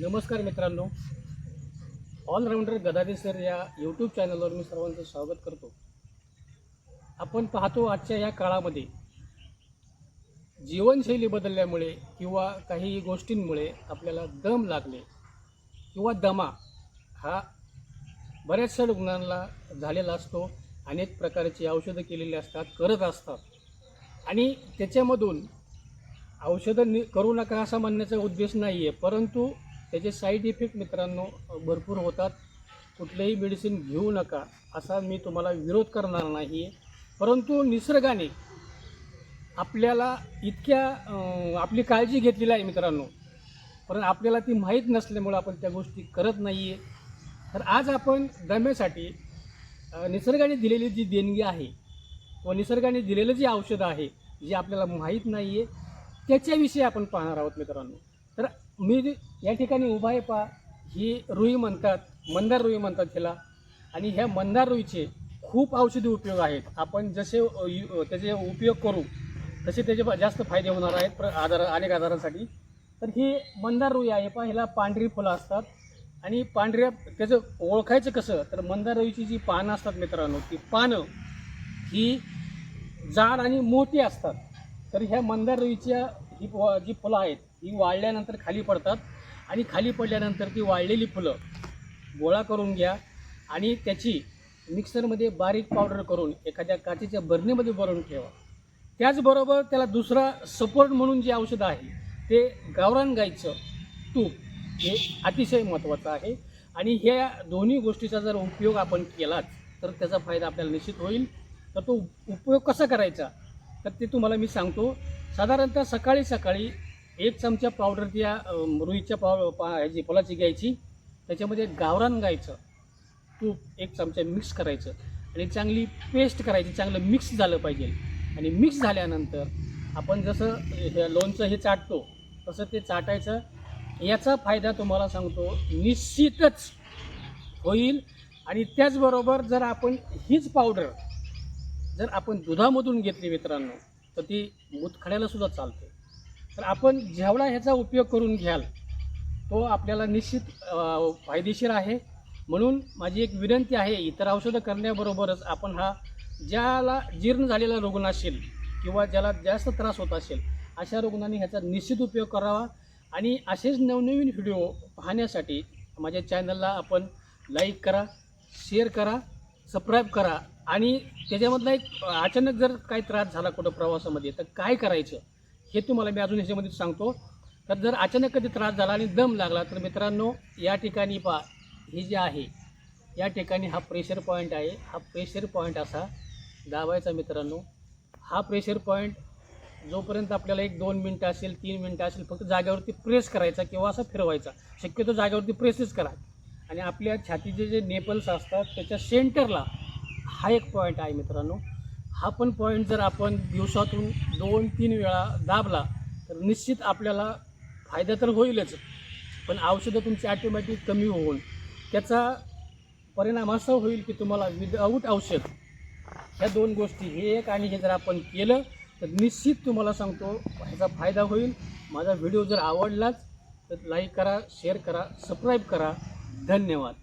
नमस्कार मित्रांनो. Allrounder Gadade sir या यूट्यूब चॅनलवर मी सर्वांचं स्वागत करतो. आपण पाहतो आजच्या या काळामध्ये जीवनशैली बदलल्यामुळे किंवा काही गोष्टींमुळे आपल्याला दम लागले किंवा दमा हा बऱ्याचशा रुग्णांना झालेला असतो. अनेक प्रकारची औषधं केलेली असतात करत असतात. आणि त्याच्यामधून औषधं नि करू नका असा म्हणण्याचा उद्देश नाही आहे परंतु त्याचे साईड इफेक्ट मित्रांनो भरपूर होतात. कुठलेही मेडिसिन घेऊ नका असा मी तुम्हाला विरोध करणार नाही. आहे परंतु निसर्गाने आपल्याला इतक्या आपली काळजी घेतलेली आहे मित्रांनो. पण आपल्याला ती माहीत नसल्यामुळं आपण त्या गोष्टी करत नाही आहे तर आज आपण दम्यासाठी निसर्गाने दिलेली जी देणगी आहे व निसर्गाने दिलेलं जे औषधं आहे जे आपल्याला माहीत नाही आहे त्याच्याविषयी आपण पाहणार आहोत मित्रांनो. तर मी या ठिकाणी उभा आहे ही रुई म्हणतात मंदार रुई म्हणतात तिला आणि ह्या मंदार रुईचे खूप औषधी उपयोग आहेत. आपण जसे यु- त्याचे उपयोग करू तसे त्याचे जास्त फायदे होणार आहेत प्र आजार अनेक आजारांसाठी तर ही मंदार रुई आहे पहा ह्याला पांढरी फुलं असतात. आणि पांढऱ्या त्याचं ओळखायचं कसं तर मंदार रुईची जी पानं असतात मित्रांनो ती पानं ही जाड आणि मोठी असतात. तर ह्या मंदार रुईच्या ही जी फुलं आहेत ही वाळल्यानंतर खाली पडतात. आणि खाली पडल्यानंतर ती वाळलेली फुलं गोळा करून घ्या आणि त्याची मिक्सरमध्ये बारीक पावडर करून एखाद्या काचेच्या बरणीमध्ये भरून ठेवा. त्याचबरोबर त्याला दुसरा सपोर्ट म्हणून जे औषध आहे ते गावरान गाईचं तूप हे अतिशय महत्त्वाचं आहे. आणि ह्या दोन्ही गोष्टीचा जर उपयोग आपण केलाच तर त्याचा फायदा आपल्याला निश्चित होईल. तर तो उपयोग कसा करायचा? तर ते तुम्हाला मी सांगतो. साधारणतः सकाळी सकाळी एक चमचा पावडर त्या रुईच्या पाव पा ह्याची फुलाची घ्यायची त्याच्यामध्ये गावरान गायचं तूप एक चमचा मिक्स करायचं आणि चांगली पेस्ट करायची चांगलं मिक्स झालं पाहिजे. आणि मिक्स झाल्यानंतर आपण जसं हे लोणचं हे चाटतो तसं ते चाटायचं. याचा फायदा तुम्हाला सांगतो निश्चितच होईल. आणि त्याचबरोबर जर आपण हीच पावडर जर आपण दुधामधून घेतली मित्रांनो तर ती मूतखड्यालासुद्धा चालते. तर आपण जेवढा ह्याचा उपयोग करून घ्याल तो आपल्याला निश्चित फायदेशीर आहे. म्हणून माझी एक विनंती आहे इतर औषधं करण्याबरोबरच आपण हा ज्याला जीर्ण झालेला रुग्ण असेल किंवा ज्याला जास्त त्रास होत असेल अशा रुग्णांनी ह्याचा निश्चित उपयोग करावा. आणि असेच नवनवीन व्हिडिओ पाहण्यासाठी माझ्या चॅनलला आपण लाईक करा शेअर करा सबस्क्राईब करा. आणि त्याच्यामधला एक अचानक जर काही त्रास झाला कुठं प्रवासामध्ये तर काय करायचं? हे तुम्हाला मी अजून ह्याच्यामध्ये सांगतो. तर जर अचानक कधी त्रास झाला आणि दम लागला तर मित्रांनो या ठिकाणी पा हे जे आहे या ठिकाणी हा प्रेशर पॉईंट आहे. हा प्रेशर पॉईंट असा दाबायचा मित्रांनो. हा प्रेशर पॉईंट जोपर्यंत आपल्याला एक दोन मिनटं असेल तीन मिनटं असेल फक्त जागेवरती प्रेस करायचा किंवा असा फिरवायचा. शक्यतो जागेवरती प्रेसच करा. आणि आपल्या छातीचे जे नेपल्स असतात त्याच्या सेंटरला हा एक पॉईंट आहे मित्रांनो. हा पण पॉईंट जर आपण दिवसातून दोन तीन वेळा दाबला तर निश्चित आपल्याला फायदा तर होईलच. पण औषधं तुमची ॲटोमॅटिक कमी होऊन त्याचा परिणाम असा होईल की तुम्हाला विदाऊट औषध ह्या दोन गोष्टी हे एक आणि हे जर आपण केलं तर निश्चित तुम्हाला सांगतो ह्याचा फायदा होईल. माझा व्हिडिओ जर आवडलाच तर लाईक करा शेअर करा सबस्क्राईब करा. धन्यवाद.